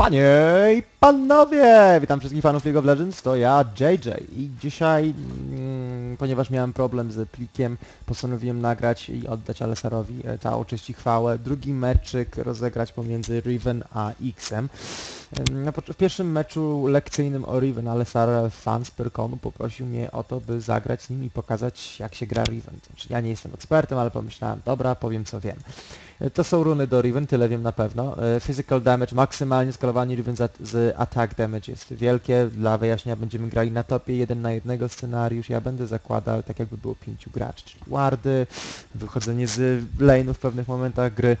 Panie i panowie! Witam wszystkich fanów League of Legends, to ja JJ i dzisiaj, mm, ponieważ miałem problem z plikiem, postanowiłem nagrać i oddać Alesarowi e, całą cześć chwałę. Drugi meczyk rozegrać pomiędzy Riven a Xem. W pierwszym meczu lekcyjnym o Riven Alesar fan z poprosił mnie o to, by zagrać z nim i pokazać jak się gra Riven. Znaczy, ja nie jestem ekspertem, ale pomyślałem, dobra, powiem co wiem. E, To są runy do Riven, tyle wiem na pewno. E, Physical damage, maksymalnie skalowanie Riven z, at- z attack damage jest wielkie. Dla wyjaśnienia będziemy grali na topie, jeden na jednego scenariusz. Ja będę zakładał tak jakby było pięciu graczy, czyli wardy, wychodzenie z lane'ów w pewnych momentach gry.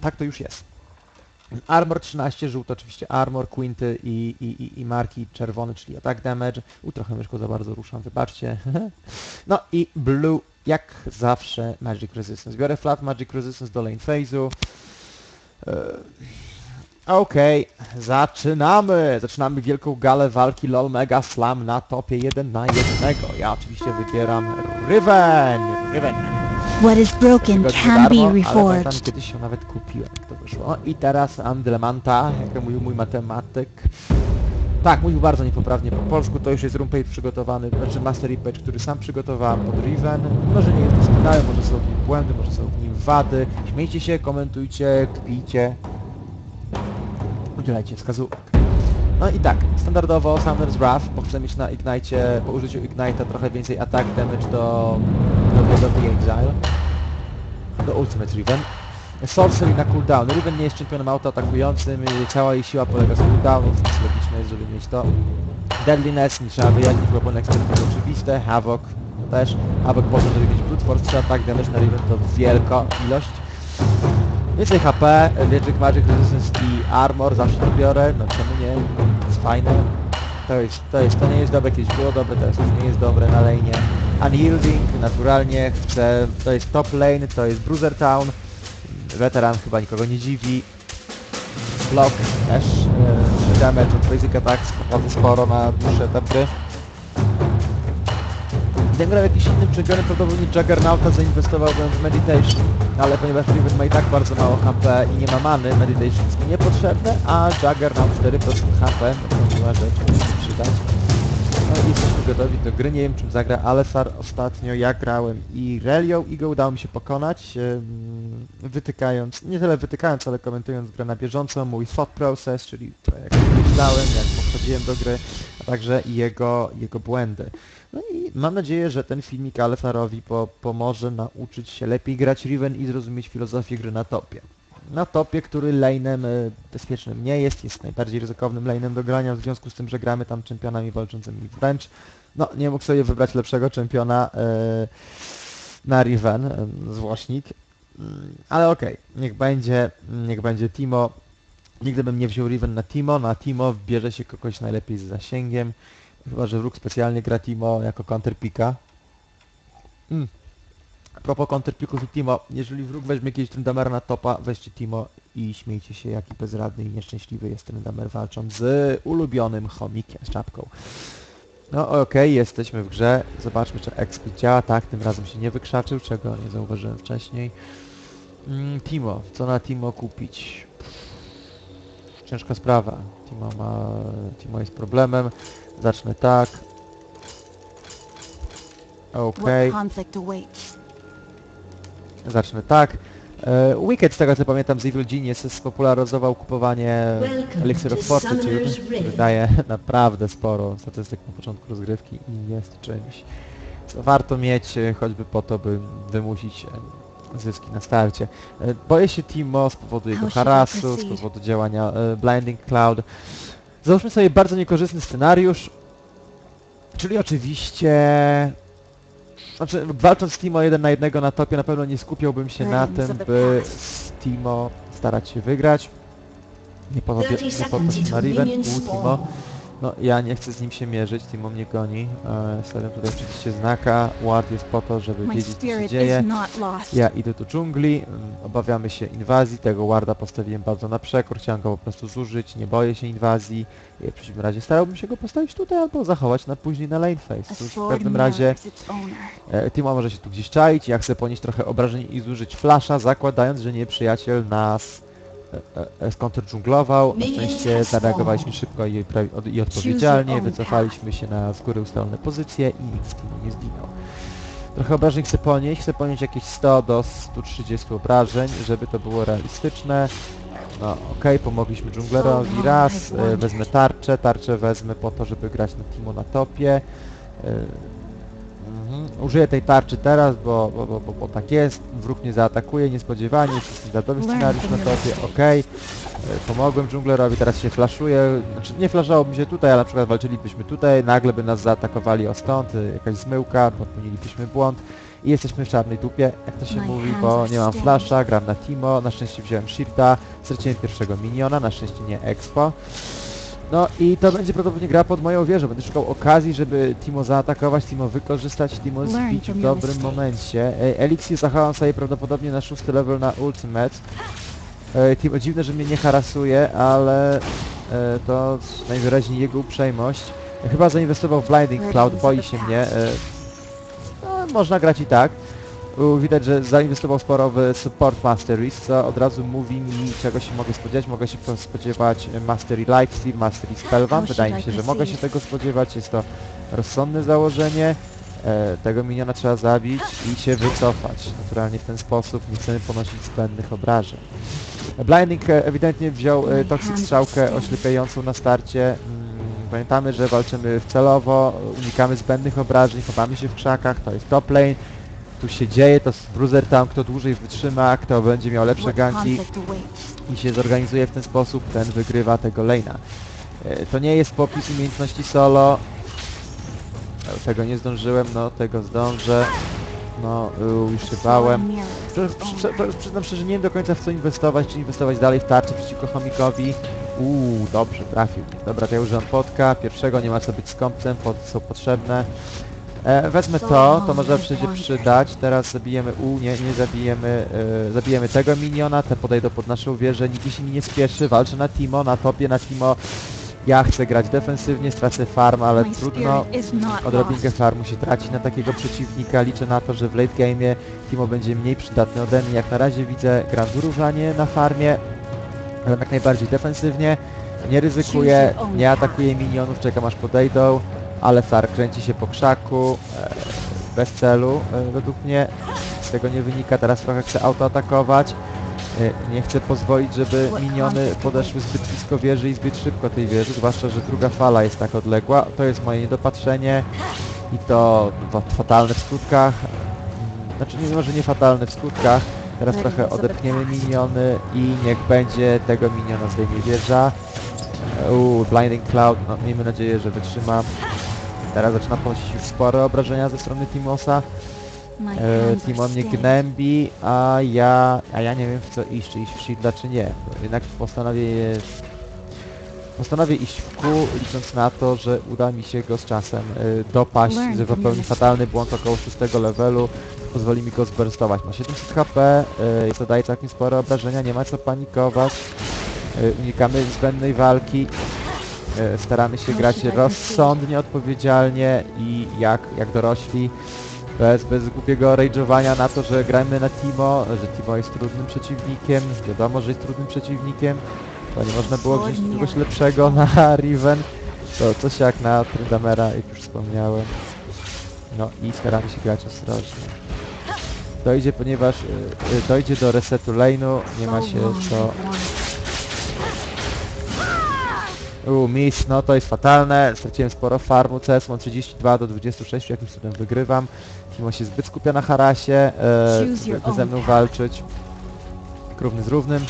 Tak to już jest. Armor 13, żółto oczywiście armor, quinty i, i, i, marki czerwony, czyli attack damage. U, trochę myszką za bardzo ruszam, wybaczcie. no i blue, jak zawsze magic resistance. Biorę flat magic resistance do lane phase'u. E, Okej, zaczynamy! Zaczynamy wielką galę walki LOL Mega Slam na topie 1 na 1. Ja oczywiście wybieram Riven! Riven! What is broken Tego can darmo, be ale reforged. kiedyś się nawet kupiłem, jak to wyszło. I teraz Andlemanta, jak mówił mój matematyk. Tak, mówił bardzo niepoprawnie po polsku, to już jest rumpage przygotowany, znaczy Master Page, który sam przygotowałem pod Riven. Może nie jest doskonały, może są w nim błędy, może są w nim wady. Śmiejcie się, komentujcie, kpijcie. Udzielajcie wskazówek. No i tak, standardowo Summer's Wrath, bo chcę mieć na Ignite, po użyciu Ignite'a trochę więcej attack damage do, do, do The Exile do Ultimate Riven. Sorcery na cooldown. Riven nie jest czempionem autoatakującym, y, cała jej siła polega z cooldownu, więc logiczne jest, żeby mieć to. Deadliness, nie trzeba wyjaśnić, bo po ekspert jest oczywiste. Havoc to też. Havoc po to, żeby mieć brute force, trzeba tak damage na Riven to wielka ilość. Więcej HP, Magic Magic Resistance i Armor, zawsze to biorę, no czemu nie, jest fajne. To jest, to jest, to nie jest dobre, kiedyś było dobre, teraz już nie jest dobre na lane. Unyielding, naturalnie, chcę, to jest top lane, to jest Bruiser Town, weteran chyba nikogo nie dziwi. Block też, e, damage od basic attacks, naprawdę sporo na dłuższy etap gry. Gdybym grał jakiś innym czempionem, prawdopodobnie Juggernauta zainwestowałbym w Meditation, ale ponieważ Riven ma i tak bardzo mało HP i nie ma many, Meditation jest mi niepotrzebne, a Juggernaut 4% HP, no to miła rzecz, się przydać. No i gotowi do gry, nie wiem czym zagra Alesar ostatnio, ja grałem i Relią i go udało mi się pokonać, wytykając, nie tyle wytykając, ale komentując grę na bieżąco, mój thought process, czyli to jak myślałem, jak podchodziłem do gry, a także jego, jego błędy. No i mam nadzieję, że ten filmik Alesarowi po, pomoże nauczyć się lepiej grać Riven i zrozumieć filozofię gry na topie. Na topie, który lane'em e, bezpiecznym nie jest, jest najbardziej ryzykownym lane'em do grania, w związku z tym, że gramy tam czempionami walczącymi wręcz. No, nie mógł sobie wybrać lepszego czempiona e, na Riven, e, złośnik. Mm, Ale okej, niech będzie, niech będzie Timo. Nigdy bym nie wziął Riven na Timo, na Timo bierze się kogoś najlepiej z zasięgiem. Chyba, że wróg specjalnie gra Timo jako counterpika. Mm. A propos counterpików i Timo, jeżeli wróg weźmie jakiegoś Tryndamera na topa, weźcie Timo i śmiejcie się jaki bezradny i nieszczęśliwy jest Tryndamer walcząc z ulubionym chomikiem z czapką. No okej, jesteśmy w grze. Zobaczmy czy exploit działa. Tak, tym razem się nie wykrzaczył, czego nie zauważyłem wcześniej. Mm, Timo, co na Timo kupić? Ciężka sprawa. Timo ma... Timo jest problemem. Zacznę tak. Okej, awaits? Zacznę tak. E, Wicked, z tego co pamiętam, z Evil Genius spopularyzował kupowanie Elixir of Fortitude, który daje naprawdę sporo statystyk na początku rozgrywki i jest czymś, co warto mieć, e, choćby po to, by wymusić e, zyski na starcie. Boję się Timo z powodu jego harasu, z powodu działania Blinding Cloud. Załóżmy sobie bardzo niekorzystny scenariusz, czyli oczywiście... Znaczy, walcząc z Timo jeden na jednego na topie, na pewno nie skupiałbym się na Burdens tym, by z Timo starać się wygrać. Nie po to, bie- 30 nie po to seconds się na Riven, u. Timo. No ja nie chcę z nim się mierzyć, Timo mnie goni. E, stawiam tutaj oczywiście znaka. Ward jest po to, żeby My wiedzieć co się spirit dzieje. is not lost. Ja idę do dżungli, mm, obawiamy się inwazji, tego warda postawiłem bardzo na przekór, chciałem go po prostu zużyć, nie boję się inwazji. I w przeciwnym razie starałbym się go postawić tutaj albo zachować na później na lane A face. Cóż, w sword pewnym razie marks its owner. e, Timo może się tu gdzieś czaić, ja chcę ponieść trochę obrażeń i zużyć flasza, zakładając, że nieprzyjaciel nas skontrdżunglował. Na szczęście zareagowaliśmy szybko i, i odpowiedzialnie, wycofaliśmy się na z góry ustalone pozycje i nikt z teamu nie zginął. Trochę obrażeń chcę ponieść, chcę ponieść jakieś 100 do 130 obrażeń, żeby to było realistyczne. No okej, pomogliśmy dżunglerowi raz, e, wezmę tarczę, tarczę wezmę po to, żeby grać na Timo na topie. Mhm. Użyję tej tarczy teraz, bo, bo, bo, bo, bo tak jest, wróg mnie zaatakuje niespodziewanie, jest standardowy scenariusz na topie, okej. E, Pomogłem dżunglerowi, teraz się flaszuje, znaczy nie flaszałoby się tutaj, ale na przykład walczylibyśmy tutaj, nagle by nas zaatakowali o stąd, e, jakaś zmyłka, popełnilibyśmy błąd. I jesteśmy w czarnej dupie, jak to się My mówi, hands bo are nie mam steady. flasha, gram na Timo, na szczęście wziąłem Shifta, straciłem pierwszego miniona, na szczęście nie Expo. No i to będzie prawdopodobnie gra pod moją wieżą, będę szukał okazji, żeby Timo zaatakować, Timo wykorzystać, Timo zbić w dobrym momencie. E, Elixir zachowam sobie prawdopodobnie na szósty level na Ultimate. E, Timo, dziwne, że mnie nie harasuje, ale e, to najwyraźniej jego uprzejmość. Chyba zainwestował w Blinding Cloud, boi się mnie. E, no, można grać i tak. Widać, że zainwestował sporo w Support Masteries, co od razu mówi mi, czego się mogę spodziewać. Mogę się po- spodziewać Mastery Lifesteal, Mastery Spellbound. Wydaje mi should się, że mogę się tego spodziewać. Jest to rozsądne założenie. E, tego miniona trzeba zabić i się wycofać. Naturalnie w ten sposób nie chcemy ponosić zbędnych obrażeń. Blinding e, ewidentnie wziął e, Toxic strzałkę oślepiającą na starcie. Mm, Pamiętamy, że walczymy celowo, unikamy zbędnych obrażeń, chowamy się w krzakach, to jest top lane. Tu się dzieje, to bruiser tam, kto dłużej wytrzyma, kto będzie miał lepsze ganki i się zorganizuje w ten sposób, ten wygrywa tego lane'a. E, To nie jest popis umiejętności solo. E, Tego nie zdążyłem, no tego zdążę. No, już się bałem. Przyznam szczerze, nie wiem do końca w co inwestować, czy inwestować dalej w tarczę przeciwko chomikowi. Uuu, dobrze, trafił. Dobra, to ja używam potka, pierwszego nie ma co być skąpcem, pod, są potrzebne. E, wezmę to, to może się przydać. Teraz zabijemy, u, nie, nie zabijemy, e, zabijemy tego miniona, te podejdą pod naszą wieżę, nikt się mi nie spieszy, walczę na Timo, na topie, na Timo. Ja chcę grać defensywnie, stracę farm, ale trudno. Odrobinkę farmu się traci na takiego przeciwnika. Liczę na to, że w late game'ie Timo będzie mniej przydatny ode mnie. Jak na razie widzę, gram wyrównanie na farmie, ale jak najbardziej defensywnie. Nie ryzykuję, nie atakuję minionów, czekam aż podejdą, ale Far kręci się po krzaku, e, bez celu e, według mnie. Z tego nie wynika, teraz trochę chcę autoatakować. E, Nie chcę pozwolić, żeby miniony podeszły zbyt blisko wieży i zbyt szybko tej wieży, zwłaszcza, że druga fala jest tak odległa. To jest moje niedopatrzenie i to fa- fatalne w skutkach. Mm, Znaczy nie może nie fatalne w skutkach. Teraz trochę odepchniemy miniony i niech będzie tego miniona zdejmie wieża. Uuu, Blinding Cloud, no miejmy nadzieję, że wytrzymam. Teraz zaczyna ponosić już spore obrażenia ze strony Timosa. My E, hands are Timo mnie gnębi, a ja, a ja nie wiem w co iść, czy iść w shielda, czy nie. Jednak postanowię Postanowię iść w kół, licząc na to, że uda mi się go z czasem y, dopaść, że popełni fatalny błąd około 6 levelu, pozwoli mi go zburstować. Ma 700 HP, y, zadaje całkiem spore obrażenia, nie ma co panikować. Y, unikamy zbędnej walki. Y, staramy się grać rozsądnie, odpowiedzialnie i jak, jak dorośli. Bez, bez głupiego rage'owania na to, że gramy na Timo, że Timo jest trudnym przeciwnikiem, wiadomo, że jest trudnym przeciwnikiem, to nie można było wziąć kogoś lepszego na Riven, to coś jak na Tryndamera, jak już wspomniałem. No i staramy się grać ostrożnie. Dojdzie, ponieważ y, y, dojdzie do resetu lane'u, nie ma się co... U, miss, no to jest fatalne, straciłem sporo farmu, CS mam 32 do 26, jakimś cudem wygrywam. Timo się zbyt skupia na harasie, e, ze mną walczyć. Jak równy z równym.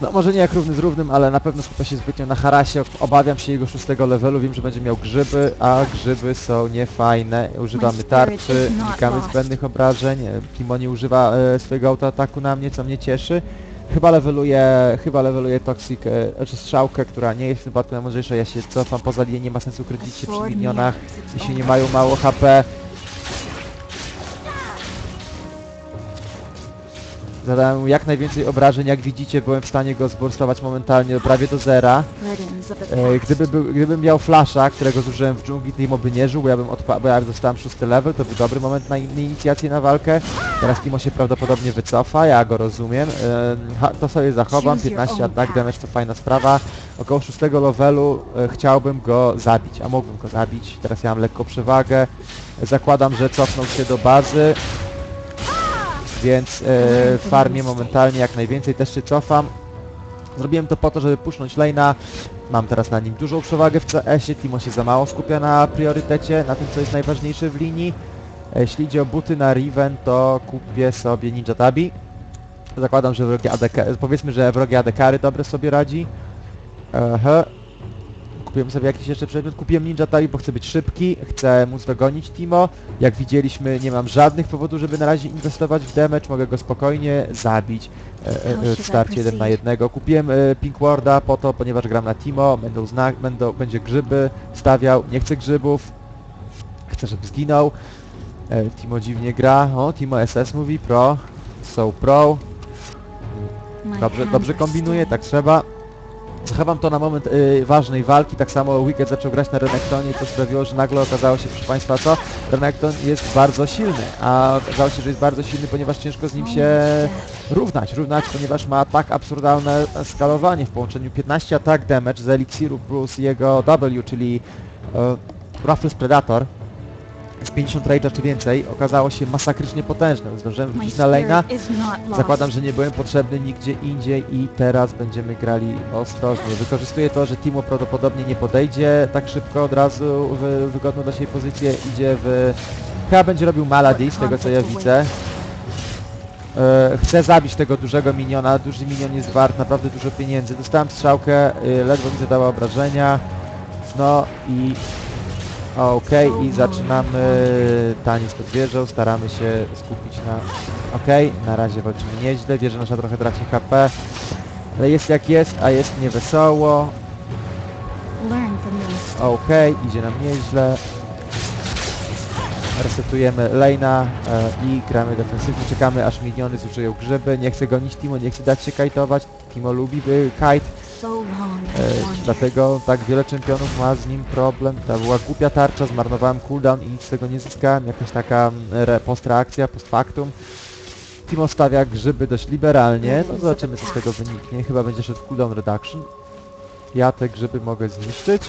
No może nie jak równy z równym, ale na pewno skupia się zbytnio na harasie, obawiam się jego szóstego levelu, wiem, że będzie miał grzyby, a grzyby są niefajne. Używamy tarczy, unikamy zbędnych obrażeń, Timo nie używa e, swojego autoataku na mnie, co mnie cieszy. Chyba leveluje, chyba leveluje Toxic, e, znaczy strzałkę, która nie jest wypadku najmądrzejsza, ja się cofam poza linię, nie ma sensu kryć się przy minionach, jeśli nie mają mało HP. Zadałem mu jak najwięcej obrażeń, jak widzicie byłem w stanie go zburstować momentalnie prawie do zera. E, gdyby, był, gdybym miał flasha, którego zużyłem w dżungli, Timo by nie żył, bo ja bym odpa- bo ja dostałem szósty level, to był dobry moment na, in- inicjację na walkę. Teraz Timo się prawdopodobnie wycofa, ja go rozumiem. E, to sobie zachowam, Choose your 15 own atak, path. damage to fajna sprawa. Około szóstego levelu e, chciałbym go zabić, a mógłbym go zabić. Teraz ja mam lekko przewagę. Zakładam, że cofnął się do bazy. Więc e, farmię momentalnie jak najwięcej, też się cofam. Zrobiłem to po to, żeby puszcząć lane'a. Mam teraz na nim dużą przewagę w CS-ie. Timo się za mało skupia na priorytecie, na tym co jest najważniejsze w linii. E, Jeśli idzie o buty na Riven, to kupię sobie Ninja Tabi. Zakładam, że wrogie ADK, powiedzmy, że wrogie ADKary dobre sobie radzi. Aha. Kupiłem sobie jakiś jeszcze przedmiot. Kupiłem Ninja Tabi, bo chcę być szybki, chcę móc dogonić Timo. Jak widzieliśmy, nie mam żadnych powodów, żeby na razie inwestować w damage, mogę go spokojnie zabić e, e, e, w starcie 1 na 1. Kupiłem e, Pink Warda po to, ponieważ gram na Timo, będą znak, będą, będzie grzyby stawiał, nie chcę grzybów, chcę, żeby zginął. E, Timo dziwnie gra, o Timo SS mówi, pro, so pro, dobrze, dobrze kombinuje, tak trzeba. Zachowam to na moment y, ważnej walki, tak samo Wicked zaczął grać na Renektonie to sprawiło, że nagle okazało się, proszę Państwa, co? Renekton jest bardzo silny, a okazało się, że jest bardzo silny, ponieważ ciężko z nim się równać, równać, ponieważ ma tak absurdalne skalowanie w połączeniu. 15 attack damage z eliksiru plus jego W, czyli Ruthless Predator 50 rage'a czy więcej, okazało się masakrycznie potężne. Zdążyłem wrócić na lane'a. Zakładam, że nie byłem potrzebny nigdzie indziej i teraz będziemy grali ostrożnie. Wykorzystuję to, że Timo prawdopodobnie nie podejdzie tak szybko od razu w wygodną dla siebie pozycję. Idzie w... Chyba będzie robił Malady, z tego co ja widzę. E, Chcę zabić tego dużego miniona. Duży minion jest wart naprawdę dużo pieniędzy. Dostałem strzałkę, y, ledwo mi zadała obrażenia. No i... Okej, i zaczynamy taniec pod wieżą, staramy się skupić na... Okej, na razie walczymy nieźle, wieża nasza trochę traci HP, ale jest jak jest, a jest niewesoło. Okej, idzie nam nieźle. Resetujemy lane'a e, i gramy defensywnie, czekamy aż miniony zużyją grzyby. Nie chcę gonić Timo, nie chcę dać się kajtować. Timo lubi by kite, E, dlatego tak wiele czempionów ma z nim problem. To była głupia tarcza, zmarnowałem cooldown i nic z tego nie zyskałem. Jakaś taka mm, re, postreakcja, post factum. Timo stawia grzyby dość liberalnie, no zobaczymy co z tego wyniknie. Chyba będzie szedł cooldown reduction. Ja te grzyby mogę zniszczyć.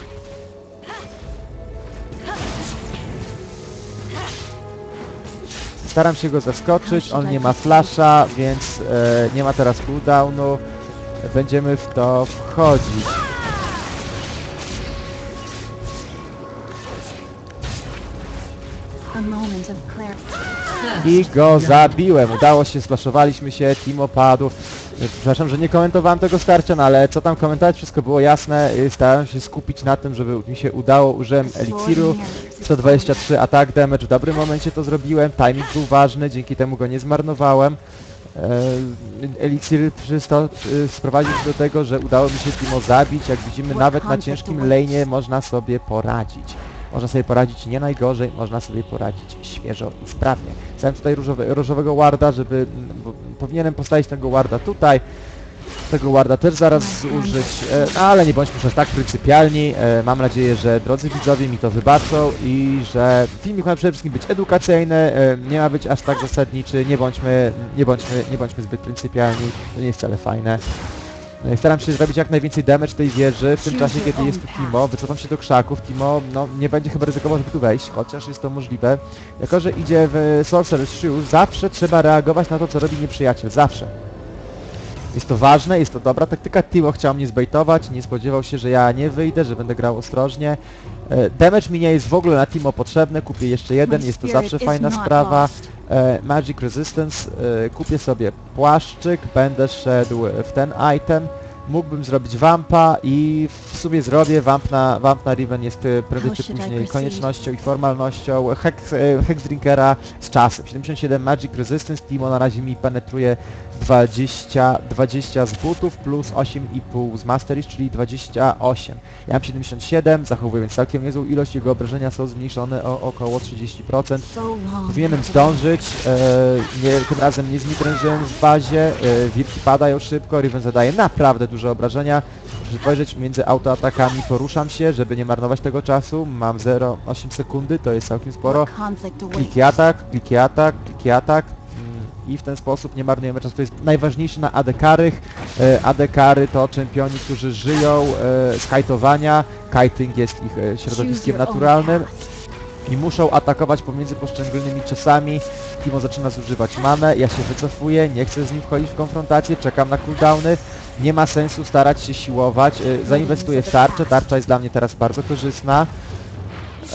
Staram się go zaskoczyć, on nie ma flasha, więc e, nie ma teraz cooldownu. Będziemy w to wchodzić. I go zabiłem. Udało się, splaszowaliśmy się, Timo padł. E, Przepraszam, że nie komentowałem tego starcia, no ale co tam komentować, wszystko było jasne. Starałem się skupić na tym, żeby mi się udało. Użyłem eliksiru. 123 atak damage, w dobrym momencie to zrobiłem, timing był ważny, dzięki temu go nie zmarnowałem. E, Eliksir przysto, przy- sprowadził się do tego, że udało mi się Timo zabić, jak widzimy nawet na ciężkim lane'ie można sobie poradzić. Można sobie poradzić nie najgorzej, można sobie poradzić świeżo i sprawnie. Chciałem tutaj różowe, różowego warda, żeby... Bo powinienem postawić tego warda tutaj. Tego warda też zaraz zużyć, e, no, ale nie bądźmy już tak pryncypialni. E, mam nadzieję, że drodzy widzowie mi to wybaczą i że filmik ma przede wszystkim być edukacyjny, e, nie ma być aż tak zasadniczy, nie bądźmy, nie bądźmy, nie bądźmy zbyt pryncypialni, to nie jest wcale fajne. E, Staram się zrobić jak najwięcej damage tej wieży, w tym czasie kiedy jest tu Timo, wycofam się do krzaków, Timo no, nie będzie chyba ryzykował, żeby tu wejść, chociaż jest to możliwe. Jako, że idzie w Sorcerer's Shoes, zawsze trzeba reagować na to, co robi nieprzyjaciel, zawsze. Jest to ważne, jest to dobra taktyka. Timo chciał mnie zbejtować, nie spodziewał się, że ja nie wyjdę, że będę grał ostrożnie. E, damage mi nie jest w ogóle na Timo potrzebny, kupię jeszcze jeden, jest to zawsze fajna sprawa. E, Magic Resistance, e, kupię sobie płaszczyk, będę szedł w ten item. Mógłbym zrobić vampa i w sumie zrobię, vamp na, vamp na Riven jest e, prędzej czy I później koniecznością i formalnością. Hex, e, Hex Drinkera z czasem, 77 Magic Resistance, Timo na razie mi penetruje 20, 20 z butów plus 8,5 z Masteries, czyli 28. Ja mam 77, zachowuję więc całkiem niezłą ilość, jego obrażenia są zmniejszone o około 30%. So long. Powinienem zdążyć, e, nie, tym razem nie zmitrężyłem w bazie, e, wilki padają szybko, Riven zadaje naprawdę duże obrażenia. Muszę spojrzeć między autoatakami, poruszam się, żeby nie marnować tego czasu, mam 0,8 sekundy, to jest całkiem sporo. Kliki atak, kliki atak, kliki atak mm, i w ten sposób nie marnujemy czasu. To jest najważniejsze na AD-karych. E, AD-kary to czempioni, którzy żyją e, z kajtowania. Kiting jest ich e, środowiskiem naturalnym. I muszą atakować pomiędzy poszczególnymi czasami. Timo zaczyna zużywać manę, ja się wycofuję, nie chcę z nim wchodzić w konfrontację, czekam na cooldowny. Nie ma sensu starać się siłować, e, zainwestuję w tarczę, tarcza jest dla mnie teraz bardzo korzystna.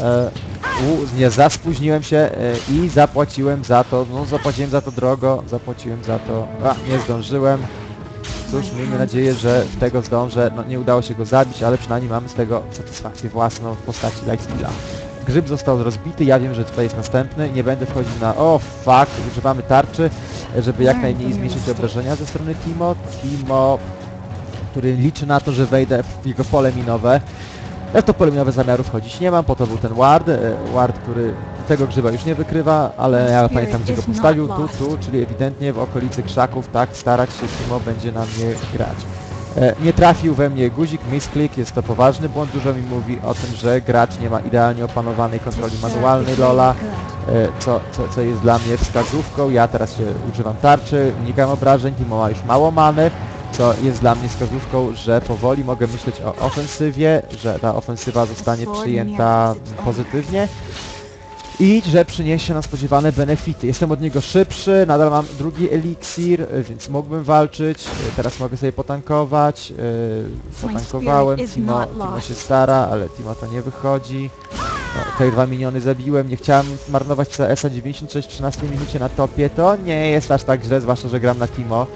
E, u, nie, zaspóźniłem się e, i zapłaciłem za to, no zapłaciłem za to drogo, zapłaciłem za to, a nie zdążyłem. Cóż, miejmy nadzieję, że tego zdążę, no nie udało się go zabić, ale przynajmniej mamy z tego satysfakcję własną w postaci lifesteala. Grzyb został rozbity, ja wiem, że tutaj jest następny, nie będę wchodził na, o fuck, używamy tarczy, żeby jak najmniej zmniejszyć obrażenia ze strony Timo. Timo, który liczy na to, że wejdę w jego pole minowe. Ja w to pole minowe zamiaru wchodzić nie mam, po to był ten ward, e, ward, który tego grzyba już nie wykrywa, ale ja pamiętam gdzie go postawił, tu, tu, czyli ewidentnie w okolicy krzaków, tak, starać się Timo będzie na mnie grać. E, Nie trafił we mnie guzik, misclick, jest to poważny błąd, dużo mi mówi o tym, że gracz nie ma idealnie opanowanej kontroli manualnej Lola, e, co, co, co jest dla mnie wskazówką. Ja teraz się używam tarczy, unikam obrażeń, Timo ma już mało many, co jest dla mnie wskazówką, że powoli mogę myśleć o ofensywie, że ta ofensywa zostanie przyjęta pozytywnie i że przyniesie nam spodziewane benefity. Jestem od niego szybszy, nadal mam drugi eliksir, y, więc mógłbym walczyć, y, teraz mogę sobie potankować, y, potankowałem, Timo, Timo się stara, ale Timo to nie wychodzi. No, Okej, dwa miniony zabiłem, nie chciałem marnować CS-a 96 w 13 minucie na topie, to nie jest aż tak źle, zwłaszcza, że gram na Timo.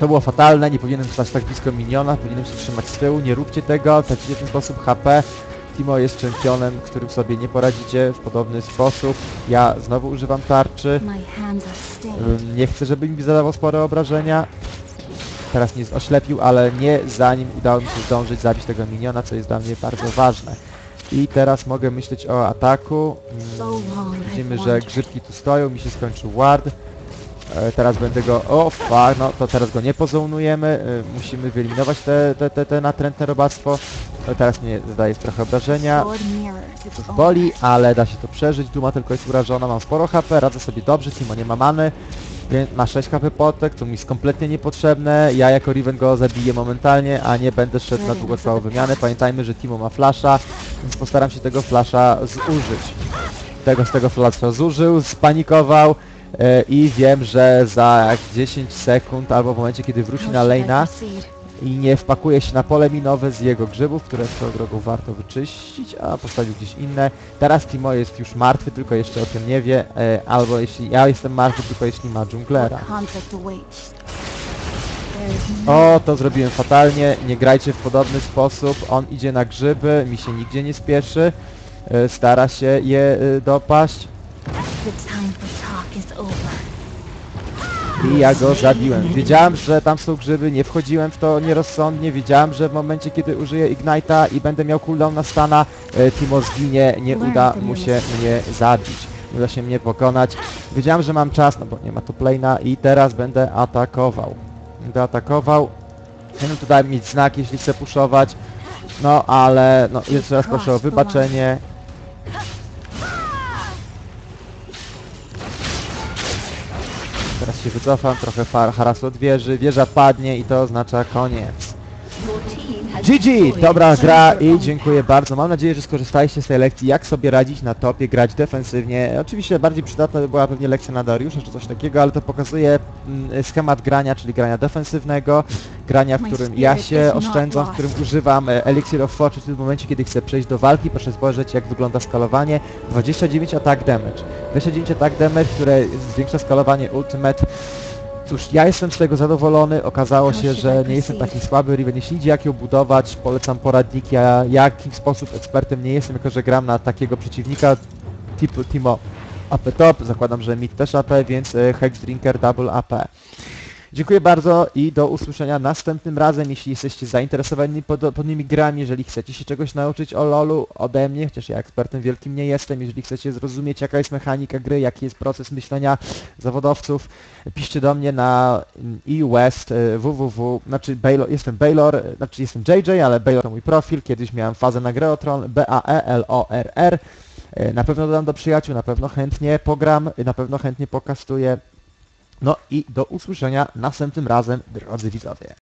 To było fatalne, nie powinienem stać tak blisko miniona, powinienem się trzymać z tyłu, nie róbcie tego, tracicie w ten sposób HP. Timo jest czempionem, którym sobie nie poradzicie w podobny sposób. Ja znowu używam tarczy. Ym, Nie chcę, żeby mi zadawał spore obrażenia. Teraz mnie oślepił, ale nie zanim udało mi się zdążyć zabić tego miniona, co jest dla mnie bardzo ważne. I teraz mogę myśleć o ataku. Widzimy, że grzybki tu stoją, mi się skończył ward. E, teraz będę go... O, fuck, no to teraz go nie pozonujemy. E, musimy wyeliminować te, te, te, te natrętne robactwo. E, teraz mnie zadaje trochę obrażenia. Boli, ale da się to przeżyć. Duma tylko jest urażona, mam sporo HP, radzę sobie dobrze, Timo nie ma many. Ma 6 HP potek, co mi jest kompletnie niepotrzebne. Ja jako Riven go zabiję momentalnie, a nie będę szedł na długotrwałą wymianę. Pamiętajmy, że Timo ma flasha, więc postaram się tego flasha zużyć. Tego z tego flasha zużył, spanikował i wiem, że za jak 10 sekund albo w momencie, kiedy wróci na lane'a, i nie wpakuje się na pole minowe z jego grzybów, które swoją drogą warto wyczyścić, a postawił gdzieś inne. Teraz Timo jest już martwy, tylko jeszcze o tym nie wie, e, albo jeśli ja jestem martwy, tylko jeśli ma dżunglera. No O, to zrobiłem fatalnie, nie grajcie w podobny sposób, on idzie na grzyby, mi się nigdzie nie spieszy, e, stara się je e, dopaść i ja go zabiłem. Wiedziałem, że tam są grzyby, nie wchodziłem w to nierozsądnie, wiedziałem, że w momencie, kiedy użyję Ignite'a i będę miał cooldown na stana, e, Timo zginie, nie uda mu się mnie zabić. Nie uda się mnie pokonać. Wiedziałem, że mam czas, no bo nie ma tu plane'a i teraz będę atakował. Będę atakował. Chciałbym tutaj mieć znak, jeśli chcę puszować. No, ale no, jeszcze raz proszę o wybaczenie. Teraz się wycofam, trochę harasu od wieży, wieża padnie i to oznacza koniec. GG! Dobra gra i dziękuję bardzo. Mam nadzieję, że skorzystaliście z tej lekcji, jak sobie radzić na topie, grać defensywnie. Oczywiście bardziej przydatna by była pewnie lekcja na Dariusza czy coś takiego, ale to pokazuje mm, schemat grania, czyli grania defensywnego, grania, w którym ja się oszczędzam, w którym używam e, Elixir of Fortune w tym momencie, kiedy chcę przejść do walki. Proszę spojrzeć, jak wygląda skalowanie. 29 attack damage. 29 attack damage, które zwiększa skalowanie ultimate. Cóż, ja jestem z tego zadowolony, okazało się, że nie jestem taki słaby, Riven, jeśli idzie jak ją budować, polecam poradniki, ja jakim sposób ekspertem nie jestem, jako że gram na takiego przeciwnika typu Timo. AP top, zakładam, że mid też AP, więc e, Hex Drinker double AP. Dziękuję bardzo i do usłyszenia następnym razem, jeśli jesteście zainteresowani pod, podnymi grami, jeżeli chcecie się czegoś nauczyć o LoLu ode mnie, chociaż ja ekspertem wielkim nie jestem, jeżeli chcecie zrozumieć jaka jest mechanika gry, jaki jest proces myślenia zawodowców, piszcie do mnie na eWest y, www, znaczy Baylor, jestem Baylor, znaczy jestem JJ, ale Baylor to mój profil, kiedyś miałem fazę na Greotron, E B-A-E-L-O-R-R, Y, na pewno dodam do przyjaciół, na pewno chętnie pogram, na pewno chętnie pokastuję. No i do usłyszenia następnym razem, drodzy widzowie.